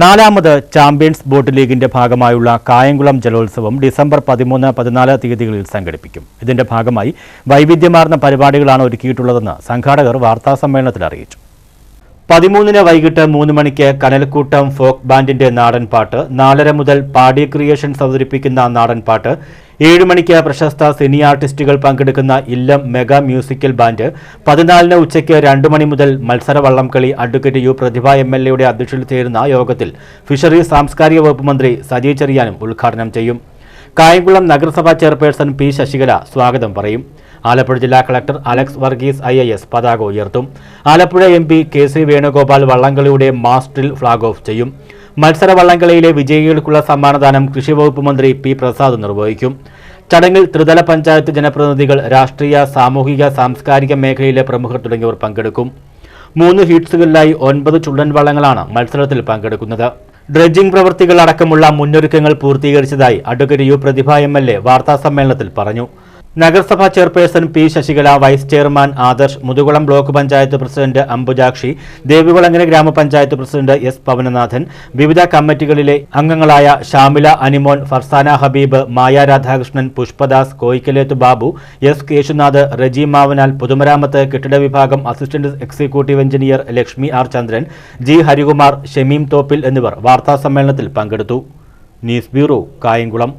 നാലാമത് champions boat ലീഗിന്റെ ഭാഗമായുള്ള കായംകുളം ജലോത്സവം ഡിസംബർ പതിമൂന്ന് പതിനാല് തീയതികളിൽ സംഘടിപ്പിക്കും. ഇതിന്റെ ഭാഗമായി വൈവിധ്യമാർന്ന പരിപാടികളാണ് ഒരുക്കിയിട്ടുള്ളതെന്ന് സംഘാടകർ വാർത്താസമ്മേളനത്തിൽ അറിയിച്ചു. പതിമൂന്നിന് വൈകിട്ട് മൂന്ന് മണിക്ക് കനൽക്കൂട്ടം ഫോക്ക് ബാൻഡിന്റെ നാടൻപാട്ട് നാലര മുതൽ പാടി ക്രിയേഷൻസ് അവതരിപ്പിക്കുന്ന നാടൻപാട്ട് ഏഴ് മണിക്ക് പ്രശസ്ത സിനി ആർട്ടിസ്റ്റുകൾ പങ്കെടുക്കുന്ന ഇല്ലം മെഗാ മ്യൂസിക്കൽ ബാൻഡ് പതിനാലിന് ഉച്ചയ്ക്ക് രണ്ടു മണി മുതൽ മത്സര വള്ളംകളി advocate U Prathibha M L എയുടെ അധ്യക്ഷതയിൽ ചേരുന്ന യോഗത്തിൽ ഫിഷറീസ് സാംസ്കാരിക വകുപ്പ് മന്ത്രി സജി ചെറിയാനും ഉദ്ഘാടനം ചെയ്യും. കായംകുളം നഗരസഭാ ചെയർപേഴ്സൺ പി ശശികല സ്വാഗതം പറയും. ആലപ്പുഴ ജില്ലാ കളക്ടർ അലക്സ് വർഗീസ് ഐ പതാക ഉയർത്തും. Alappuzha M P K C Venugopal വള്ളംകളിയുടെ മാസ്റ്റിൽ ഫ്ളാഗ് ഓഫ് ചെയ്യും. മത്സര വള്ളംകളിയിലെ വിജയികൾക്കുള്ള സമ്മാനദാനം കൃഷിവകുപ്പ് മന്ത്രി പി പ്രസാദ് നിർവഹിക്കും. ചടങ്ങിൽ ത്രിതല പഞ്ചായത്ത് ജനപ്രതിനിധികൾ രാഷ്ട്രീയ സാമൂഹിക സാംസ്കാരിക മേഖലയിലെ പ്രമുഖർ തുടങ്ങിയവർ പങ്കെടുക്കും. മൂന്ന് ഹീറ്റ്സുകളിലായി ഒൻപത് ചുള്ളൻ വള്ളങ്ങളാണ് മത്സരത്തിൽ പങ്കെടുക്കുന്നത്. ഡ്രഡ്ജിംഗ് പ്രവൃത്തികൾ അടക്കമുള്ള മുന്നൊരുക്കങ്ങൾ പൂർത്തീകരിച്ചതായി advocate U Prathibha M L A വാർത്താസമ്മേളനത്തിൽ പറഞ്ഞു. നഗരസഭാ chairperson P Sasikala vice chairman Adarsh Muthukulam block panchayat president Ambujakshi Devikulangara gramapanchayat president S Pavananathan വിവിധ കമ്മിറ്റികളിലെ അംഗങ്ങളായ ഷാമില അനിമോൻ ഫർസാന ഹബീബ് മായ രാധാകൃഷ്ണൻ പുഷ്പദാസ് കോയിക്കലേത്ത് ബാബു എസ് കേശുനാഥ് റജി മാവനാൽ പൊതുമരാമത്ത് കെട്ടിട വിഭാഗം assistant executive engineer Lakshmi R Chandran G Harikumar Shameem Thoppil എന്നിവർ വാർത്താസമ്മേളനത്തിൽ പങ്കെടുത്തു. News bureau Kayamkulam.